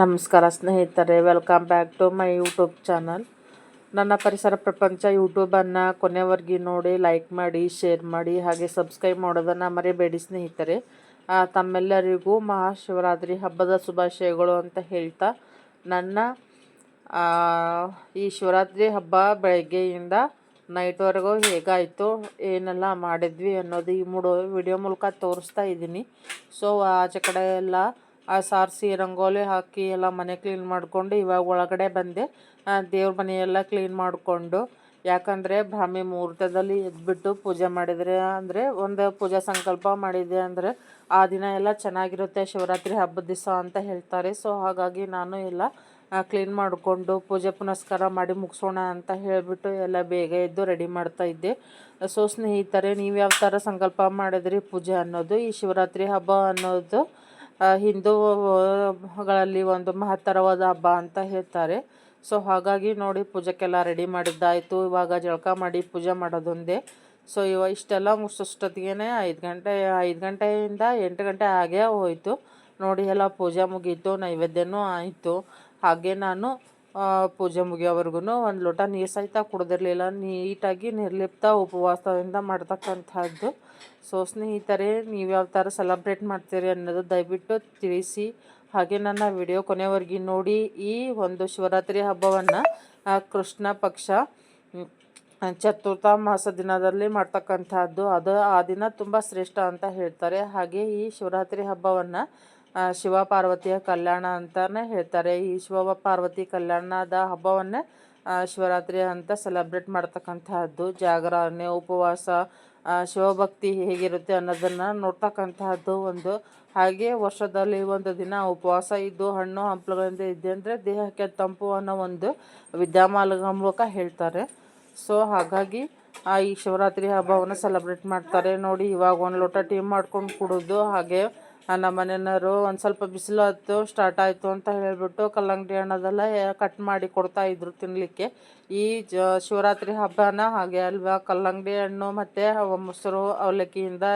ನಮಸ್ಕಾರ ಸ್ನೇಹಿತರೆ welcome back to my YouTube channel ನನ್ನ ಪರಿಸರ ಪ್ರಪಂಚ ಯೂಟ್ಯೂಬನ್ನು ಕೊನೆವರೆಗೆ ನೋಡಿ ಲೈಕ್ ಮಾಡಿ ಶೇರ್ ಮಾಡಿ, ಹಾಗೆ ಸಬ್ಸ್ಕ್ರೈಬ್ ಮಾಡೋದನ್ನು ಮರೆಯಬೇಡಿ ಸ್ನೇಹಿತರೆ. ತಮ್ಮೆಲ್ಲರಿಗೂ ಮಹಾಶಿವರಾತ್ರಿ ಹಬ್ಬದ ಶುಭಾಶಯಗಳು ಅಂತ ಹೇಳ್ತಾ, ನನ್ನ ಈ ಶಿವರಾತ್ರಿ ಹಬ್ಬ ಬೆಳಗ್ಗೆಯಿಂದ ನೈಟ್ವರೆಗೂ ಹೇಗಾಯಿತು, ಏನೆಲ್ಲ ಮಾಡಿದ್ವಿ ಅನ್ನೋದು ಈ ಮೂಡೋ ವಿಡಿಯೋ ಮೂಲಕ ತೋರಿಸ್ತಾ ಇದ್ದೀನಿ. ಸೊ ಆಚೆ ಕಡೆ ಎಲ್ಲ ಆ ಸಾರಿಸಿ ರಂಗೋಲಿ ಹಾಕಿ ಎಲ್ಲ ಮನೆ ಕ್ಲೀನ್ ಮಾಡಿಕೊಂಡು ಇವಾಗ ಒಳಗಡೆ ಬಂದೆ. ದೇವ್ರ ಮನೆಯೆಲ್ಲ ಕ್ಲೀನ್ ಮಾಡಿಕೊಂಡು. ಯಾಕಂದರೆ ಬ್ರಾಹ್ಮಿ ಮುಹೂರ್ತದಲ್ಲಿ ಎದ್ಬಿಟ್ಟು ಪೂಜೆ ಮಾಡಿದರೆ ಅಂದರೆ ಒಂದು ಪೂಜಾ ಸಂಕಲ್ಪ ಮಾಡಿದೆ ಅಂದರೆ ಆ ದಿನ ಎಲ್ಲ ಚೆನ್ನಾಗಿರುತ್ತೆ. ಶಿವರಾತ್ರಿ ಹಬ್ಬದ ದಿವಸ ಅಂತ ಹೇಳ್ತಾರೆ. ಸೊ ಹಾಗಾಗಿ ನಾನು ಎಲ್ಲ ಕ್ಲೀನ್ ಮಾಡಿಕೊಂಡು ಪೂಜೆ ಪುನಸ್ಕಾರ ಮಾಡಿ ಮುಗಿಸೋಣ ಅಂತ ಹೇಳಿಬಿಟ್ಟು ಎಲ್ಲ ಬೇಗ ಎದ್ದು ರೆಡಿ ಮಾಡ್ತಾ ಇದ್ದೆ. ಸೊ ಸ್ನೇಹಿತರೆ, ನೀವು ಯಾವ ಥರ ಸಂಕಲ್ಪ ಮಾಡಿದ್ರಿ ಪೂಜೆ ಅನ್ನೋದು? ಈ ಶಿವರಾತ್ರಿ ಹಬ್ಬ ಅನ್ನೋದು ಹಿಂದೂಗಳಲ್ಲಿ ಒಂದು ಮಹತ್ತರವಾದ ಹಬ್ಬ ಅಂತ ಹೇಳ್ತಾರೆ. ಸೊ ಹಾಗಾಗಿ ನೋಡಿ ಪೂಜೆಗೆಲ್ಲ ರೆಡಿ ಮಾಡಿದ್ದಾಯಿತು. ಇವಾಗ ಜಳಕ ಮಾಡಿ ಪೂಜೆ ಮಾಡೋದೊಂದೇ. ಸೊ ಇವ ಇಷ್ಟೆಲ್ಲ ಮುಗಿಸೋಷ್ಟೊತ್ತಿಗೆ ಐದು ಗಂಟೆ, ಐದು ಗಂಟೆಯಿಂದ ಎಂಟು ಗಂಟೆ ಆಗೇ ಹೋಯಿತು. ನೋಡಿ ಎಲ್ಲ ಪೂಜೆ ಮುಗೀತು, ನೈವೇದ್ಯನೂ ಆಯಿತು. ಹಾಗೆ ನಾನು ಪೂಜೆ ಮುಗಿಯೋವರೆಗೂ ಒಂದು ಲೋಟ ನೀರು ಸಹಿತ ಕುಡ್ದಿರಲಿಲ್ಲ. ನೀಟಾಗಿ ನಿರ್ಲಿಪ್ತ ಉಪವಾಸದಿಂದ ಮಾಡ್ತಕ್ಕಂಥದ್ದು. ಸೊ, ಸ್ನೇಹಿತರೆ, ನೀವು ಯಾವ ಥರ ಸೆಲೆಬ್ರೇಟ್ ಮಾಡ್ತೀರಿ ಅನ್ನೋದು ದಯವಿಟ್ಟು ತಿಳಿಸಿ. ಹಾಗೆ ನನ್ನ ವಿಡಿಯೋ ಕೊನೆವರೆಗೆ ನೋಡಿ ಈ ಒಂದು ಶಿವರಾತ್ರಿ ಹಬ್ಬವನ್ನು ಕೃಷ್ಣ ಪಕ್ಷ ಚತುರ್ಥ ಮಾಸ ದಿನದಲ್ಲಿ ಮಾಡ್ತಕ್ಕಂಥದ್ದು. ಅದು ಆ ದಿನ ತುಂಬ ಶ್ರೇಷ್ಠ ಅಂತ ಹೇಳ್ತಾರೆ. ಹಾಗೆ ಈ ಶಿವರಾತ್ರಿ ಹಬ್ಬವನ್ನು ಶಿವ ಪಾರ್ವತಿಯ ಕಲ್ಯಾಣ ಅಂತಲೇ ಹೇಳ್ತಾರೆ. ಈ ಶಿವ ಪಾರ್ವತಿ ಕಲ್ಯಾಣದ ಹಬ್ಬವನ್ನೇ ಶಿವರಾತ್ರಿ ಅಂತ ಸೆಲೆಬ್ರೇಟ್ ಮಾಡ್ತಕ್ಕಂತಹದ್ದು, ಜಾಗರಣೆ, ಉಪವಾಸ ಶಿವಭಕ್ತಿ ಹೇಗಿರುತ್ತೆ ಅನ್ನೋದನ್ನು ನೋಡ್ತಕ್ಕಂತಹದ್ದು ಒಂದು. ಹಾಗೆ ವರ್ಷದಲ್ಲಿ ಒಂದು ದಿನ ಉಪವಾಸ ಇದ್ದು, ಹಣ್ಣು ಹಂಪಲುಗಳಿಂದ ಇದ್ದೆ ಅಂದರೆ ದೇಹಕ್ಕೆ ತಂಪು ಅನ್ನೋ ಒಂದು ವಿದ್ಯಮಾನಗಳ ಮೂಲಕ ಹೇಳ್ತಾರೆ. ಸೊ ಹಾಗಾಗಿ ಈ ಶಿವರಾತ್ರಿ ಹಬ್ಬವನ್ನು ಸೆಲೆಬ್ರೇಟ್ ಮಾಡ್ತಾರೆ. ನೋಡಿ, ಇವಾಗ ಒಂದು ಲೋಟ ಟೀಮ್ ಮಾಡ್ಕೊಂಡು ಕುಡಿದು, ಹಾಗೆ ನಮ್ಮ ಮನೆಯವರು ಒಂದು ಸ್ವಲ್ಪ ಬಿಸಿಲು ಹತ್ತು ಸ್ಟಾರ್ಟ್ ಆಯಿತು ಅಂತ ಹೇಳಿಬಿಟ್ಟು ಕಲ್ಲಂಗಡಿ ಹಣ್ಣದೆಲ್ಲ ಕಟ್ ಮಾಡಿ ಕೊಡ್ತಾ ಇದ್ರು ತಿನ್ನಲಿಕ್ಕೆ ಈ ಜ, ಶಿವರಾತ್ರಿ ಹಬ್ಬನ ಹಾಗೆ ಅಲ್ವಾ, ಕಲ್ಲಂಗಡಿ ಹಣ್ಣು ಮತ್ತು ಮೊಸರು ಅವಲಕ್ಕಿಯಿಂದ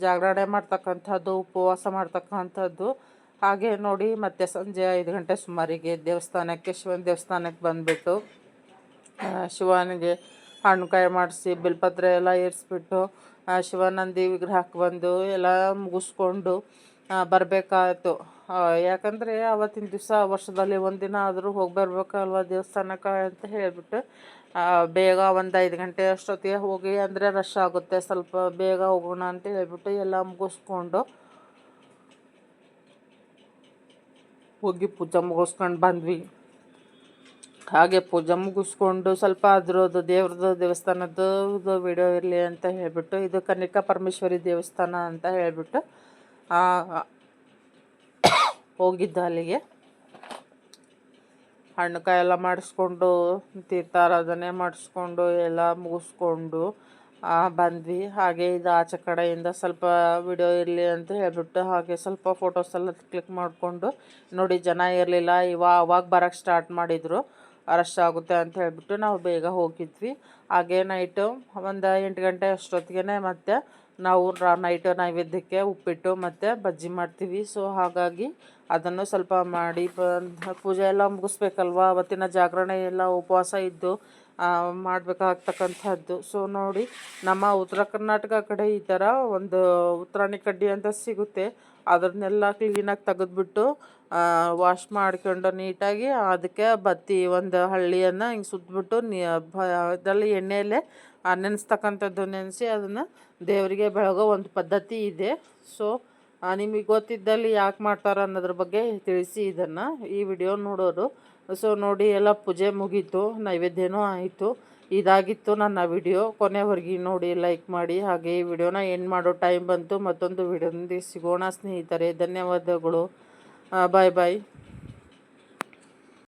ಜಾಗರಣೆ ಮಾಡ್ತಕ್ಕಂಥದ್ದು, ಉಪವಾಸ ಮಾಡ್ತಕ್ಕಂಥದ್ದು. ಹಾಗೆ ನೋಡಿ ಮತ್ತೆ ಸಂಜೆ ಐದು ಗಂಟೆ ಸುಮಾರಿಗೆ ದೇವಸ್ಥಾನಕ್ಕೆ, ಶಿವನ ದೇವಸ್ಥಾನಕ್ಕೆ ಬಂದುಬಿಟ್ಟು ಶಿವನಿಗೆ ಹಣ್ಣು ಕಾಯಿ ಮಾಡಿಸಿ, ಬಿಲ್ಪತ್ರೆ ಎಲ್ಲ ಏರಿಸ್ಬಿಟ್ಟು ಶಿವನಂದಿ ವಿಗ್ರಹಕ್ಕೆ ಬಂದು ಎಲ್ಲ ಮುಗಿಸ್ಕೊಂಡು ಬರಬೇಕಾಯ್ತು. ಯಾಕಂದರೆ ಆವತ್ತಿನ ದಿವಸ ವರ್ಷದಲ್ಲಿ ಒಂದಿನ ಆದರೂ ಹೋಗಿ ಬರಬೇಕಲ್ವ ದೇವಸ್ಥಾನಕ್ಕೆ ಅಂತ ಹೇಳಿಬಿಟ್ಟು ಬೇಗ ಒಂದು ಐದು ಗಂಟೆ ಅಷ್ಟೊತ್ತಿಗೆ ಹೋಗಿ ಅಂದರೆ ರಶ್ ಆಗುತ್ತೆ. ಸ್ವಲ್ಪ ಬೇಗ ಹೋಗೋಣ ಅಂತ ಹೇಳಿಬಿಟ್ಟು ಎಲ್ಲ ಮುಗಿಸ್ಕೊಂಡು, ಹೋಗಿ ಪೂಜೆ ಮುಗಿಸ್ಕೊಂಡು ಬಂದ್ವಿ. ಹಾಗೆ ಪೂಜೆ ಮುಗಿಸ್ಕೊಂಡು ಸ್ವಲ್ಪ ಅದ್ರದ್ದು ದೇವ್ರದ್ದು ದೇವಸ್ಥಾನದ್ದು ವಿಡಿಯೋ ಇರಲಿ ಅಂತ ಹೇಳಿಬಿಟ್ಟು, ಇದು ಕನ್ನಿಕಾ ಪರಮೇಶ್ವರಿ ದೇವಸ್ಥಾನ ಅಂತ ಹೇಳಿಬಿಟ್ಟು ಹೋಗಿದ್ದ ಅಲ್ಲಿಗೆ. ಹಣ್ಣು ಎಲ್ಲ ಮಾಡಿಸ್ಕೊಂಡು, ತೀರ್ಥಾರಾಧನೆ ಮಾಡಿಸ್ಕೊಂಡು, ಎಲ್ಲ ಮುಗಿಸ್ಕೊಂಡು ಬಂದ್ವಿ. ಹಾಗೆ ಇದು ಆಚೆ ಕಡೆಯಿಂದ ಸ್ವಲ್ಪ ವಿಡಿಯೋ ಇರಲಿ ಅಂತ ಹೇಳ್ಬಿಟ್ಟು, ಹಾಗೆ ಸ್ವಲ್ಪ ಫೋಟೋಸ್ ಎಲ್ಲ ಕ್ಲಿಕ್ ಮಾಡಿಕೊಂಡು, ನೋಡಿ ಜನ ಇರಲಿಲ್ಲ ಇವಾಗ ಅವಾಗ ಬರೋಕ್ಕೆ ಸ್ಟಾರ್ಟ್ ಮಾಡಿದರು. ರಶ್ ಆಗುತ್ತೆ ಅಂತ ಹೇಳ್ಬಿಟ್ಟು ನಾವು ಬೇಗ ಹೋಗಿದ್ವಿ. ಹಾಗೆ ನೈಟು ಒಂದು ಎಂಟು ಗಂಟೆ ಅಷ್ಟೊತ್ತಿಗೆ ಮತ್ತೆ ನಾವು ನೈಟು ನೈವೇದ್ಯಕ್ಕೆ ಉಪ್ಪಿಟ್ಟು ಮತ್ತು ಬಜ್ಜಿ ಮಾಡ್ತೀವಿ. ಸೊ ಹಾಗಾಗಿ ಅದನ್ನು ಸ್ವಲ್ಪ ಮಾಡಿ ಪೂಜೆ ಎಲ್ಲ ಮುಗಿಸ್ಬೇಕಲ್ವ? ಅವತ್ತಿನ ಜಾಗರಣೆ ಎಲ್ಲ ಉಪವಾಸ ಇದ್ದು ಮಾಡಬೇಕಾಗ್ತಕ್ಕಂಥದ್ದು. ಸೊ ನೋಡಿ, ನಮ್ಮ ಉತ್ತರ ಕರ್ನಾಟಕ ಕಡೆ ಈ ಥರ ಒಂದು ಉತ್ತರಾಣಿ ಕಡ್ಡಿ ಅಂತ ಸಿಗುತ್ತೆ. ಅದನ್ನೆಲ್ಲ ಕ್ಲೀನಾಗಿ ತೆಗೆದ್ಬಿಟ್ಟು ವಾಶ್ ಮಾಡ್ಕೊಂಡು ನೀಟಾಗಿ ಅದಕ್ಕೆ ಬತ್ತಿ ಒಂದು ಹಳ್ಳಿಯನ್ನು ಹಿಂಗೆ ಸುತ್ತಬಿಟ್ಟು ಇದರಲ್ಲಿ ಎಣ್ಣೆಯಲ್ಲೇ ನೆನೆಸ್ತಕ್ಕಂಥದ್ದು ನೆನೆಸಿ ಅದನ್ನು ದೇವರಿಗೆ ಬೆಳಗೋ ಒಂದು ಪದ್ಧತಿ ಇದೆ. ಸೊ ನಿಮಗೆ ಗೊತ್ತಿದ್ದಲ್ಲಿ ಯಾಕೆ ಮಾಡ್ತಾರೆ ಅನ್ನೋದ್ರ ಬಗ್ಗೆ ತಿಳಿಸಿ ಇದನ್ನು ಈ ವಿಡಿಯೋ ನೋಡೋರು ಸೊ ನೋಡಿ, ಎಲ್ಲ ಪೂಜೆ ಮುಗೀತು, ನೈವೇದ್ಯನೂ ಆಯಿತು. ಇದಾಗಿತ್ತು ನನ್ನ ವಿಡಿಯೋ ಕೊನೆವರೆಗೆ ನೋಡಿ ಲೈಕ್ ಮಾಡಿ. ಹಾಗೆ ಈ ವಿಡಿಯೋನ ಎಂಡ್ ಮಾಡೋ ಟೈಮ್ ಬಂತು. ಮತ್ತೊಂದು ವಿಡಿಯೋದಿಂದ ಸಿಗೋಣ ಸ್ನೇಹಿತರೆ. ಧನ್ಯವಾದಗಳು. ಬಾಯ್ ಬಾಯ್